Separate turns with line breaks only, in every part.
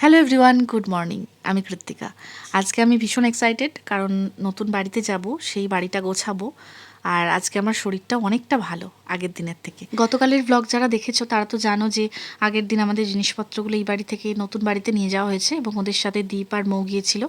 Hello everyone good morning আমি কৃত্তিকা। আজকে আমি ভীষণ এক্সাইটেড কারণ নতুন বাড়িতে যাব, সেই বাড়িটা গোছাবো, আর আজকে আমার শরীরটা অনেকটা ভালো। আগের দিনের থেকে। গতকালের ব্লগ যারা দেখেছ, তারা তো জানো যে আগের দিন আমাদের জিনিসপত্রগুলো এই বাড়ি থেকে নতুন বাড়িতে নিয়ে যাওয়া হয়েছে এবং ওদের সাথে দ্বীপ আর মৌ গিয়েছিল।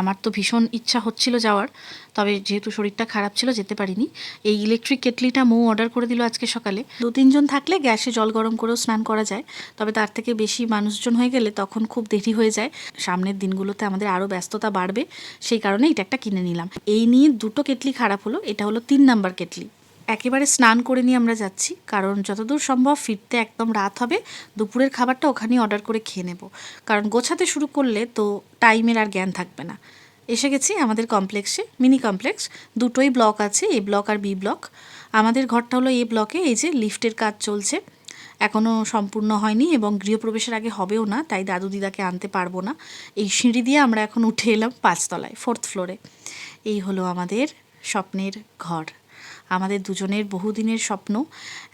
আমার তো ভীষণ ইচ্ছা হচ্ছিল যাওয়ার, তবে যেহেতু শরীরটা খারাপ ছিল, যেতে পারিনি। এই ইলেকট্রিক কেটলিটা মৌ অর্ডার করে দিল আজকে সকালে। দু তিনজন থাকলে গ্যাসে জল গরম করেও স্নান করা যায়, তবে তার থেকে বেশি মানুষজন হয়ে গেলে তখন খুব দেরি হয়ে যায়। সামনের দিনগুলোতে আমাদের আরও ব্যস্ততা বাড়বে, সেই কারণে এটা একটা কিনে নিলাম। এই নিয়ে দুটো কেটলি খারাপ হলো, এটা হলো তিন নাম্বার কেটলি। একেবারে স্নান করে নিয়ে আমরা যাচ্ছি, কারণ যতদূর সম্ভব ফিরতে একদম রাত হবে, দুপুরের খাবারটা ওখানেই অর্ডার করে খেয়ে নেব। কারণ গোছাতে শুরু করলে তো টাইমের আর জ্ঞান থাকবে না। এসে গেছি আমাদের কমপ্লেক্সে মিনি কমপ্লেক্স দুটোই ব্লক আছে এ ব্লক আর বি ব্লক আমাদের ঘরটা হলো এ ব্লকে এই যে লিফটের কাজ চলছে। এখনও সম্পূর্ণ হয়নি এবং গৃহপ্রবেশের আগে হবেও না, তাই দাদু দিদাকে আনতে পারব না। এই সিঁড়ি দিয়ে আমরা এখন উঠে এলাম পাঁচতলায় ফোর্থ ফ্লোরে এই হলো আমাদের স্বপ্নের ঘর। আমাদের দুজনের বহুদিনের স্বপ্ন।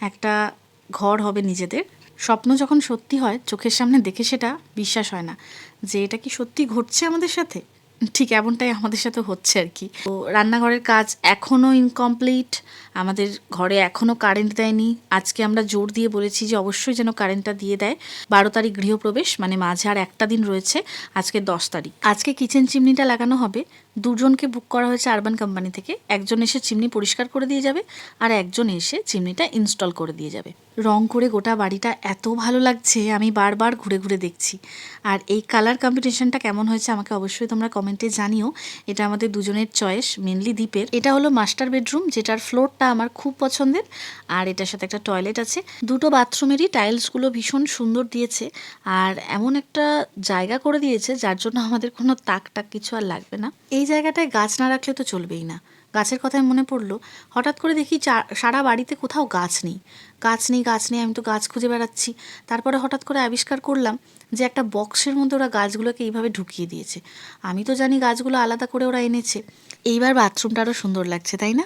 একটা ঘর হবে নিজেদের। স্বপ্ন যখন সত্যি হয়, চোখের সামনে দেখে সেটা বিশ্বাস হয় না যে এটা কি সত্যি ঘটছে আমাদের সাথে? ঠিক এমনটাই আমাদের সাথে হচ্ছে আর কি। তো রান্নাঘরের কাজ এখনও ইনকমপ্লিট আমাদের ঘরে এখনও কারেন্ট দেয়নি। আজকে আমরা জোর দিয়ে বলেছি যে অবশ্যই যেন কারেন্টটা দিয়ে দেয়। বারো তারিখ গৃহপ্রবেশ মানে মাঝে আর একটা দিন রয়েছে, আজকে দশ তারিখ। আজকে কিচেন চিমনিটা লাগানো হবে। দুজনকে বুক করা হয়েছে আরবান কোম্পানি থেকে। একজন এসে চিমনি পরিষ্কার করে দিয়ে যাবে, আর একজন এসে চিমনিটা ইনস্টল করে দিয়ে যাবে। রং করে গোটা বাড়িটা এত ভালো লাগছে, আমি বারবার ঘুরে ঘুরে দেখছি। আর এই কালার কম্বিনেশনটা কেমন হয়েছে আমাকে অবশ্যই তোমরা কমেন্টে জানিও। এটা আমাদের দুজনের চয়েস মেনলি দ্বীপের এটা হলো মাস্টার বেডরুম যেটার ফ্লোরটা আমার খুব পছন্দের। আর এটার সাথে একটা টয়লেট আছে। দুটো বাথরুমেরই টাইলসগুলো ভীষণ সুন্দর দিয়েছে। আর এমন একটা জায়গা করে দিয়েছে, যার জন্য আমাদের কোনো তাক টাক কিছু আর লাগবে না। এই জায়গাটায় গাছ না রাখলে তো চলবেই না। গাছের কথায় মনে পড়ল। হঠাৎ করে দেখি সারা বাড়িতে কোথাও গাছ নেই। গাছ নেই গাছ নেই, আমি তো গাছ খুঁজে বেড়াচ্ছি। তারপরে হঠাৎ করে আবিষ্কার করলাম যে একটা বক্সের মধ্যে ওরা গাছগুলোকে এইভাবে ঢুকিয়ে দিয়েছে। আমি তো জানি গাছগুলো আলাদা করে ওরা এনেছে। এইবার বাথরুমটা আরও সুন্দর লাগছে, তাই না?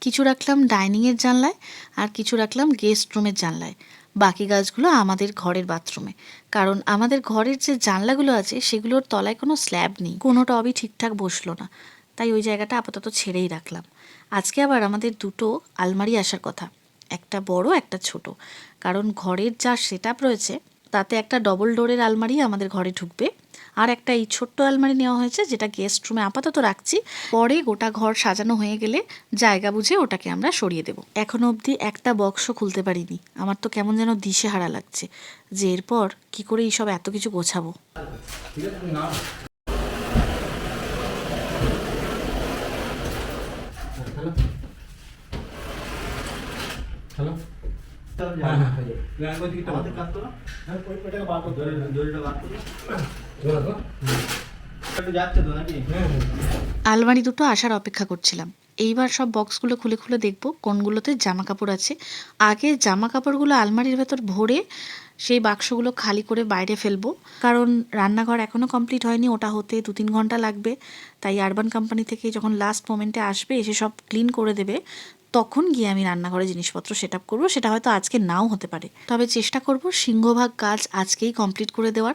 কিছু রাখলাম ডাইনিংয়ের জানলায় আর কিছু রাখলাম গেস্ট রুমের জানলায়। বাকি গাছগুলো আমাদের ঘরের বাথরুমে। কারণ আমাদের ঘরের যে জানলাগুলো আছে, সেগুলোর তলায় কোনো স্ল্যাব নেই। কোনো টবই ঠিকঠাক বসল না। তাই ওই জায়গাটা আপাতত ছেড়েই রাখলাম। আজকে আবার আমাদের দুটো আলমারি আসার কথা, একটা বড়, একটা ছোট। কারণ ঘরের যা সেট রয়েছে, তাতে একটা ডবল ডোরের আলমারি আমাদের ঘরে ঢুকবে। আর একটা এই ছোট্ট আলমারি নেওয়া হয়েছে, যেটা গেস্ট রুমে আপাতত রাখছি। পরে গোটা ঘর সাজানো হয়ে গেলে জায়গা বুঝে ওটাকে আমরা সরিয়ে দেব। এখনও অবধি একটা বক্সও খুলতে পারিনি। আমার তো কেমন যেন দিশেহারা লাগছে যে এরপর কি করে এইসব এত কিছু গোছাবো
হ্যালো হ্যাঁ হ্যাঁ হ্যাঁ একবার টিকিটটা বার করো। ধরো তো।
যাচ্ছে তো নাকি
হ্যাঁ হ্যাঁ।
আলমারি দুটো আসার অপেক্ষা করছিলাম। এইবার সব বক্সগুলো খুলে খুলে দেখব কোনগুলোতে জামা কাপড় আছে। আগে জামা কাপড়গুলো আলমারির ভেতর ভরে সেই বাক্সগুলো খালি করে বাইরে ফেলব। কারণ রান্নাঘর এখনও কমপ্লিট হয়নি, ওটা হতে দু তিন ঘণ্টা লাগবে। তাই আরবান কোম্পানি থেকে যখন লাস্ট মোমেন্টে আসবে, এসে সব ক্লিন করে দেবে, তখন গিয়ে আমি রান্নাঘরে জিনিসপত্র সেট আপ করব। সেটা হয়তো আজকে নাও হতে পারে। তবে চেষ্টা করব, সিংহভাগ কাজ আজকেই কমপ্লিট করে দেওয়ার।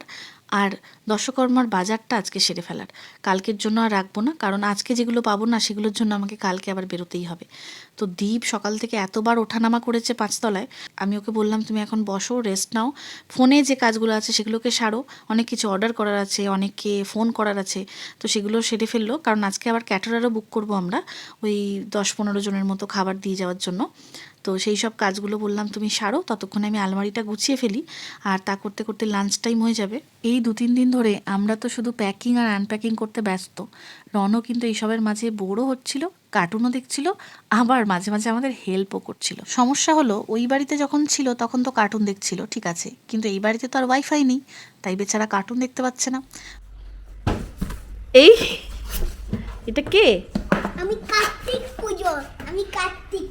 আর দশকর্মার বাজারটা আজকে সেরে ফেলার। কালকের জন্য আর রাখব না, কারণ আজকে যেগুলো পাবো না, সেগুলোর জন্য আমাকে কালকে আবার বেরোতেই হবে। তো দীপ সকাল থেকে এতবার ওঠানামা করেছে পাঁচতলায়, আমি ওকে বললাম, তুমি এখন বসো রেস্ট নাও। ফোনে যে কাজগুলো আছে সেগুলোকে সারো। অনেক কিছু অর্ডার করার আছে, অনেককে ফোন করার আছে। তো সেগুলো সেরে ফেলল, কারণ আজকে আবার ক্যাটারারও বুক করব আমরা, ওই দশ পনেরো জনের মতো খাবার দিয়ে যাওয়ার জন্য। তো সেই সব কাজগুলো বললাম, তুমি সারো, ততক্ষণে আমি আলমারিটা গুছিয়ে ফেলি। আর তা করতে করতে লাঞ্চ টাইম হয়ে যাবে। এই দু তিন দিন ধরে আমরা তো শুধু প্যাকিং আর আনপ্যাকিং করতে ব্যস্ত। রনও কিন্তু এইসবের মাঝে বোরও হচ্ছিল কার্টুনও দেখছিল আবার মাঝে মাঝে আমাদের হেল্পও করছিল। সমস্যা হলো ওই বাড়িতে যখন ছিল তখন তো কার্টুন দেখছিল ঠিক আছে। কিন্তু এই বাড়িতে তো আর ওয়াইফাই নেই তাই বেচারা কার্টুন দেখতে পাচ্ছে না। এই এটা কে?
আমি কার্তিক পুজো আমি কার্তিক।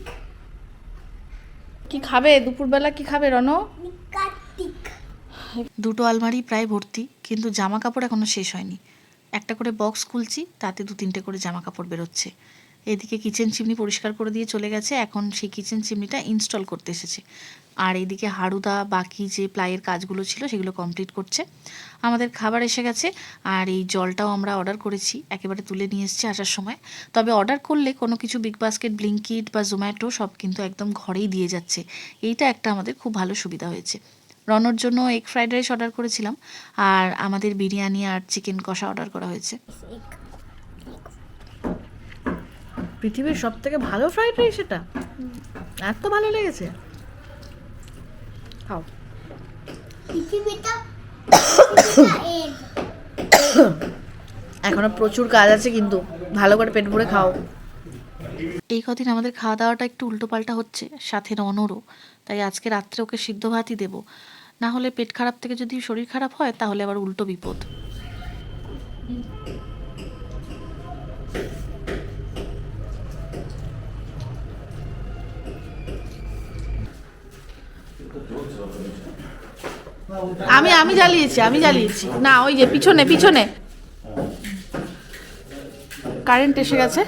কি খাবে? দুপুরবেলা কি খাবে রনো
আমি কার্তিক
দুটো আলমারি প্রায় ভর্তি, কিন্তু জামা কাপড় এখনও শেষ হয়নি। একটা করে বক্স খুলছি, তাতে দু তিনটে করে জামা কাপড় বেরোচ্ছে। এদিকে কিচেন চিমনি পরিষ্কার করে দিয়ে চলে গেছে, এখন সেই কিচেন চিমনিটা ইনস্টল করতে এসেছে। আর এদিকে হাড়ুদা বাকি যে প্লাইয়ের কাজগুলো ছিল, সেগুলো কমপ্লিট করছে। আমাদের খাবার এসে গেছে, আর এই জলটাও আমরা অর্ডার করেছি, একেবারে তুলে নিয়ে এসেছি আসার সময়। তবে অর্ডার করলে কোনো কিছু বিগ বাস্কেট, ব্লিঙ্কিট বা জোম্যাটো সব কিন্তু একদম ঘরেই দিয়ে যাচ্ছে। এইটা একটা আমাদের খুব ভালো সুবিধা হয়েছে। রনর জন্য এগ ফ্রাইড রাইস অর্ডার করেছিলাম আর আমাদের বিরিয়ানি আর চিকেন কষা অর্ডার করা হয়েছে। পৃথিবীর সব থেকে ভালো ফ্রাইড রাইস এটা? এত ভালো লেগেছে। খাও। এখনও প্রচুর কাজ আছে কিন্তু ভালো করে পেট ভরে খাও। এই কদিন আমাদের খাওয়া দাওয়াটা একটু উল্টোপাল্টা হচ্ছে সাথে রনরও। তাই আজকে রাত্রে ওকে সিদ্ধ ভাতই দেবো। না হলে পেট খারাপ থেকে যদি শরীর খারাপ হয়, তাহলে আবার উল্টো বিপদ। আমি আমি জ্বালিয়েছি আমি জ্বালিয়েছি। না, ওই যে পিছনে পিছনে। কারেন্ট এসে গেছে।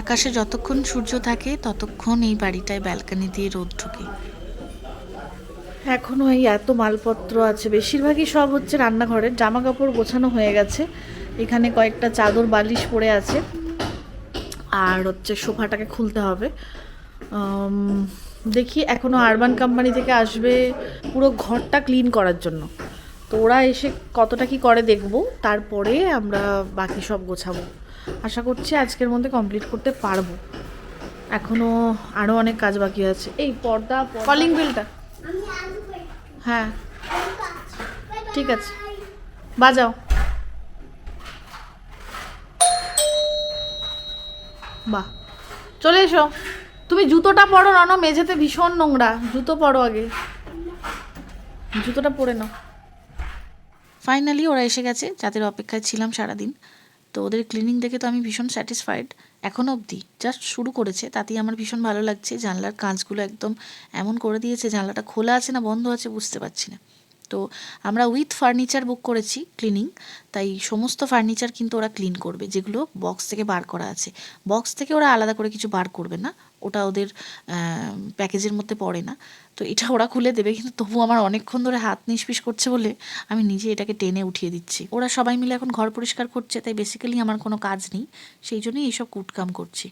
আকাশে যতক্ষণ সূর্য থাকে, ততক্ষণ এই বাড়িটায় ব্যালকানি দিয়ে রোদ ঢোকে। এখনও এই এত মালপত্র আছে। বেশিরভাগই সব হচ্ছে রান্নাঘরের। জামা কাপড় গোছানো হয়ে গেছে। এখানে কয়েকটা চাদর, বালিশ পড়ে আছে। আর হচ্ছে সোফাটাকে খুলতে হবে। দেখি এখনও আরবান কোম্পানি থেকে আসবে পুরো ঘরটা ক্লিন করার জন্য। তো ওরা এসে কতটা কি করে দেখব, তারপরে আমরা বাকি সব গোছাবো। আশা করছি আজকের মধ্যে কমপ্লিট করতে পারব। এখনও আরও অনেক কাজ বাকি আছে। এই পর্দা কলিং বেলটা। হ্যাঁ. ঠিক আছে। বাজাও। বাহ। চলে এসো। তুমি জুতোটা পরো রানো মেঝেতে ভীষণ নোংরা। জুতো পরো আগে। জুতোটা পরে নাও। ফাইনালি ওরা এসে গেছে। যাদের অপেক্ষায় ছিলাম সারাদিন। তো ওদের ক্লিনিং দেখে তো আমি ভীষণ স্যাটিসফাইড এখন অবধি জাস্ট শুরু করেছে, তাতেই আমার ভীষণ ভালো লাগছে। জানলার কাঁচগুলো একদম এমন করে দিয়েছে, জানলাটা খোলা আছে না বন্ধ আছে বুঝতে পারছি না। তো আমরা উইথ ফার্নিচার বুক করেছি ক্লিনিং তাই সমস্ত ফার্নিচার কিন্তু ওরা ক্লিন করবে, যেগুলো বক্স থেকে বার করা আছে। বক্স থেকে ওরা আলাদা করে কিছু বার করবে না, ওটা ওদের প্যাকেজের মধ্যে পড়ে না। তো এটা ওরা খুলে দেবে, কিন্তু তবু আমার অনেকক্ষণ ধরে হাত নিষ্পিস করছে বলে আমি নিজে এটাকে টেনে উঠিয়ে দিচ্ছি। ওরা সবাই মিলে এখন ঘর পরিষ্কার করছে, তাই বেসিক্যালি আমার কোনো কাজ নেই, সেই জন্যই এইসব কুটকাম করছি।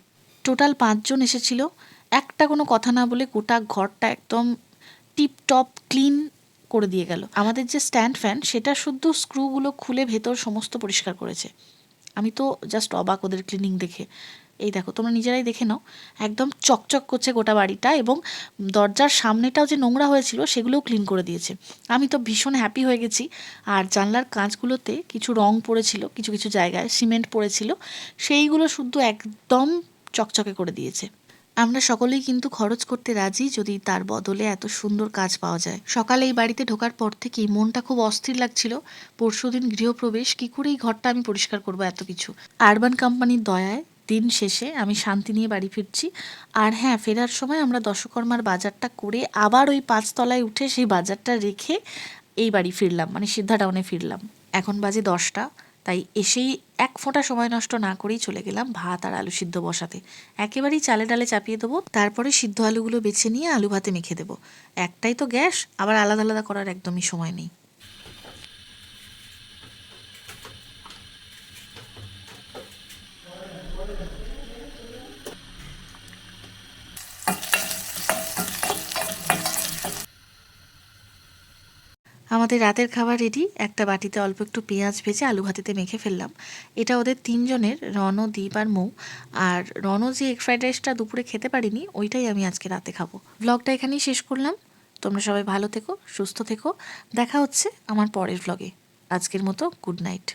টোটাল পাঁচজন এসেছিল, একটা কোনো কথা না বলে গোটা ঘরটা একদম টিপটপ ক্লিন করে দিয়ে গেল। আমাদের যে স্ট্যান্ড ফ্যান সেটা শুদ্ধ স্ক্রুগুলো খুলে ভেতর সমস্ত পরিষ্কার করেছে। আমি তো জাস্ট অবাক ওদের ক্লিনিং দেখে। এই দেখো, তোমরা নিজেরাই দেখে নাও। একদম চকচক করছে গোটা বাড়িটা এবং দরজার সামনেটাও যে নোংরা হয়েছিল, সেগুলোও ক্লিন করে দিয়েছে। আমি তো ভীষণ হ্যাপি হয়ে গেছি। আর জানলার কাঁচগুলোতে কিছু রং পড়েছিল, কিছু কিছু জায়গায় সিমেন্ট পড়েছিল। সেইগুলো শুদ্ধ একদম চকচকে করে দিয়েছে। আমরা সকলেই কিন্তু খরচ করতে রাজি যদি তার বদলে এত সুন্দর কাজ পাওয়া যায়। সকালে এই বাড়িতে ঢোকার পর থেকেই মনটা খুব অস্থির লাগছিল। পরশুদিন গৃহপ্রবেশ, কি করে এই ঘরটা আমি পরিষ্কার করব এত কিছু? আরবান কোম্পানির দয়ায় দিন শেষে আমি শান্তি নিয়ে বাড়ি ফিরছি। আর হ্যাঁ ফেরার সময় আমরা দশকর্মার বাজারটা করে আবার ওই পাঁচতলায় উঠে সেই বাজারটা রেখে এই বাড়ি ফিরলাম মানে সিদ্ধা টাউনে ফিরলাম। এখন বাজে দশটা। তাই এসেই এক ফোঁটা সময় নষ্ট না করেই চলে গেলাম ভাত আর আলু সিদ্ধ বসাতে। একেবারেই চালে ডালে চাপিয়ে দেবো, তারপরে সিদ্ধ আলুগুলো বেছে নিয়ে আলু ভাতে মেখে দেবো। একটাই তো গ্যাস, আবার আলাদা আলাদা করার একদমই সময় নেই। আমাদের রাতের খাবার রেডি একটা বাটিতে অল্প একটু পেঁয়াজ ভেজে আলু ভাতিতে মেখে ফেললাম। এটা ওদের তিনজনের, রণ দ্বীপ আর মৌ। আর রণ যে এগ ফ্রাইড রাইসটা দুপুরে খেতে পারিনি, ওইটাই আমি আজকে রাতে খাব। ব্লগটা এখানেই শেষ করলাম। তোমরা সবাই ভালো থেকো, সুস্থ থেকো। দেখা হচ্ছে আমার পরের ব্লগে আজকের মতো গুড নাইট